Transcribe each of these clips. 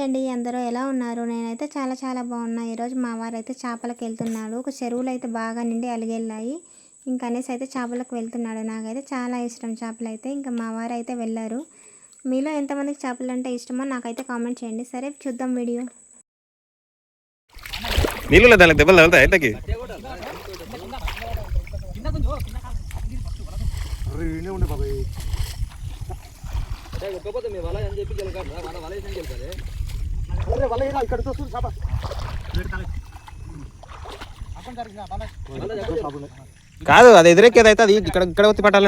Hi అండి అందరూ ఎలా ఉన్నారు? నేనైతే చాలా చాలా బాగున్నా. ఈరోజు మా వారు అయితే చేపలకు వెళ్తున్నాడు. ఒక చెరువులు అయితే బాగా నిండి అలిగెళ్ళాయి. ఇంకా అనేసి అయితే చేపలకు వెళ్తున్నాడు. నాకైతే చాలా ఇష్టం చేపలు అయితే ఇంకా మా వారు అయితే వెళ్ళారు. మీలో ఎంతమందికి చేపలు అంటే ఇష్టమో నాకైతే కామెంట్ చేయండి. సరే చూద్దాం వీడియో. నీళ్ళు దానికి దెబ్బలు తగులుతాయి ఎదురెక్కేది అయితే అది ఇక్కడ ఇక్కడ వచ్చి పట్టాలి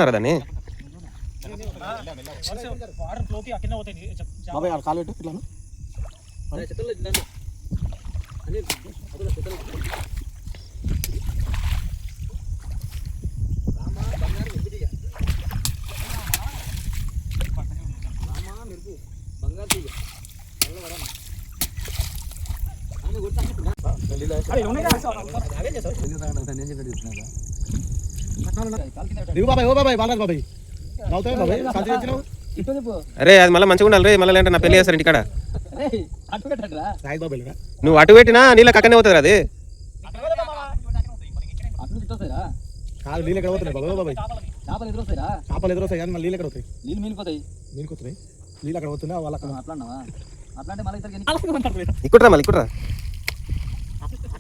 కదా దాన్ని. బాబాయ్ ఆడ కాలు పెట్టు ఇట్లా దిగు బాబాయ్ ఓ బాబాయ్ బాలరాజ్ బాబాయ్ నవ్వుతావు బాబాయ్ అరే అది మళ్ళీ మంచిగా ఉండాలి రే మళ్ళీ నా పెళ్ళి చేస్తారు ఇంటికాడ. నువ్వు అటు పెట్టినా నీళ్ళకి అక్కడనే అవుతుంది అది కాదు నీళ్ళు ఎక్కడ పోతున్నాయి బాబాయ్ ఓ బాబాయ్ చేపలు ఎదురొస్తాయి కానీ మళ్ళీ నీళ్ళు ఎక్కడ అవుతాయి నీళ్ళు మిగిలిపోతాయి. నీళ్ళు కొత్తున్నాయి నీళ్ళు అక్కడ పోతున్నా వాళ్ళు అక్కడ అట్లా అట్లా అంటే మళ్ళీ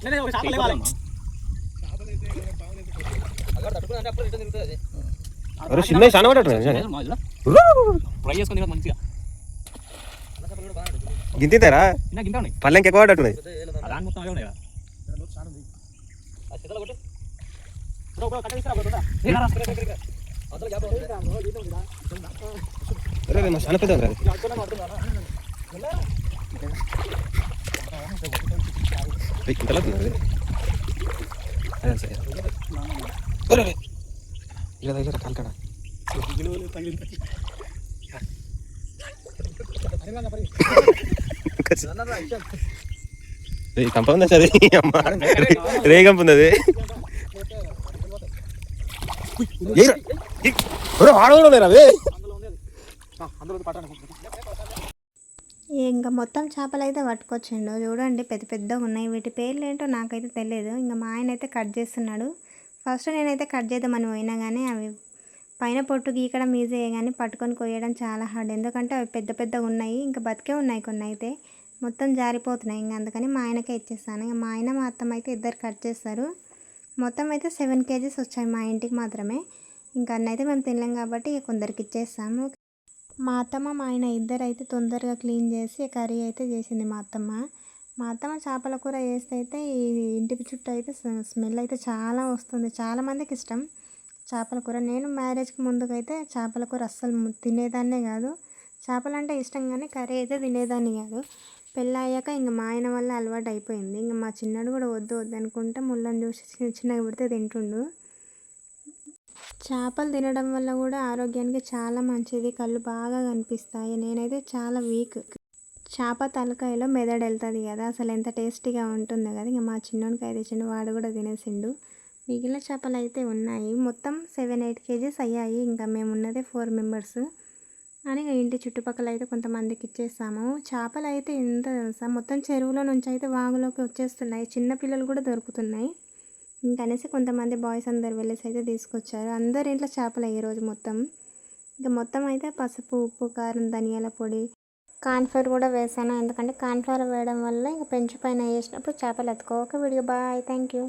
ఇద్దరికి ఇక్కడరా మళ్ళీ ఇక్కడరా అరే చిన్న చాలా పడ్డట్టు ఫ్రై చేసుకుని మంచిగా? గింతితారా? పల్లెంకి ఎక్కువ పడ్డట్టున్నాయి దాని మొత్తం అవే ఉన్నాయి కదా. అరే రే, మా చాలా పెద్ద ఇలా ఇలా కాల్కడ కంప ఉందా సరే అమ్మ రే కంప ఉంది అది ఏయ్, లేరా అవి పట్టాను ఇంకా మొత్తం చేపలు అయితే పట్టుకొచ్చిండు. చూడండి పెద్ద పెద్దగా ఉన్నాయి. వీటి పేర్లు ఏంటో నాకైతే తెలియదు ఇంకా మా ఆయన అయితే కట్ చేస్తున్నాడు. ఫస్ట్ నేనైతే కట్ చేద్దామని పోయినా కానీ అవి పైన పొట్టు గీకడం ఈజీ కానీ పట్టుకొని కొయ్యడం చాలా హార్డ్ ఎందుకంటే అవి పెద్ద పెద్దగా ఉన్నాయి. ఇంకా బతికే ఉన్నాయి కొన్ని అయితే. మొత్తం జారిపోతున్నాయి. ఇంకా అందుకని మా ఆయనకే ఇచ్చేస్తాను ఇంకా మా ఆయన మా అత్తమ్మ అయితే ఇద్దరు కట్ చేస్తారు. మొత్తం అయితే సెవెన్ కేజీస్ వచ్చాయి మా ఇంటికి మాత్రమే. ఇంకా అన్నైతే మేము తినలేం కాబట్టి ఇక కొందరికి ఇచ్చేస్తాము. మా అత్తమ్మ మా ఆయన ఇద్దరైతే తొందరగా క్లీన్ చేసి కర్రీ అయితే చేసింది మా అత్తమ్మ. మా అత్తమ్మ చేపల కూర చేస్తే అయితే ఈ ఇంటి చుట్టూ అయితే స్మెల్ అయితే చాలా వస్తుంది. చాలా మందికి ఇష్టం చేపల కూర. నేను మ్యారేజ్కి ముందుకైతే చేపల కూర అస్సలు తినేదాన్నే కాదు. చేపలు అంటే ఇష్టం కానీ కర్రీ అయితే తినేదాన్ని కాదు. పెళ్ళి అయ్యాక ఇంక మా ఆయన వల్ల అలవాటు అయిపోయింది ఇంక మా చిన్నాడు కూడా వద్దు వద్దు అనుకుంటే ముళ్ళని చూసి చిన్న చిన్నగా పెడితే తింటుండు. చేపలు తినడం వల్ల కూడా ఆరోగ్యానికి చాలా మంచిది. కళ్ళు బాగా కనిపిస్తాయి. నేనైతే చాలా వీక్. చేప తలకాయలో మెదడు వెళ్తుంది కదా. అసలు ఎంత టేస్టీగా ఉంటుందో కదా. ఇంకా మా చిన్నోనికి అయితే చిన్న వాడు కూడా తినేసిండు. మిగిలిన చేపలు అయితే ఉన్నాయి. మొత్తం సెవెన్ ఎయిట్ కేజీస్ అయ్యాయి. ఇంకా మేము ఉన్నదే ఫోర్ మెంబర్స్ అని ఇంకా ఇంటి చుట్టుపక్కల అయితే కొంతమందికి ఇచ్చేస్తాము చేపలు అయితే ఎంత తెలుసా? మొత్తం చెరువులో నుంచి అయితే వాగులోకి వచ్చేస్తున్నాయి. చిన్నపిల్లలు కూడా దొరుకుతున్నాయి. ఇంకనేసి కొంతమంది బాయ్స్ అందరు వెళ్ళేసి అయితే తీసుకొచ్చారు. అందరి ఇంట్లో చేపలు ఈ రోజు మొత్తం. ఇంకా మొత్తం అయితే పసుపు ఉప్పు కారం ధనియాల పొడి కాన్ఫ్లవర్ కూడా వేసాను. ఎందుకంటే కాన్ఫ్లవర్ వేయడం వల్ల ఇంకా పెంచు పైన వేసినప్పుడు చేపలు ఎత్తుకో ఒక వీడియో బాయ్. Thank you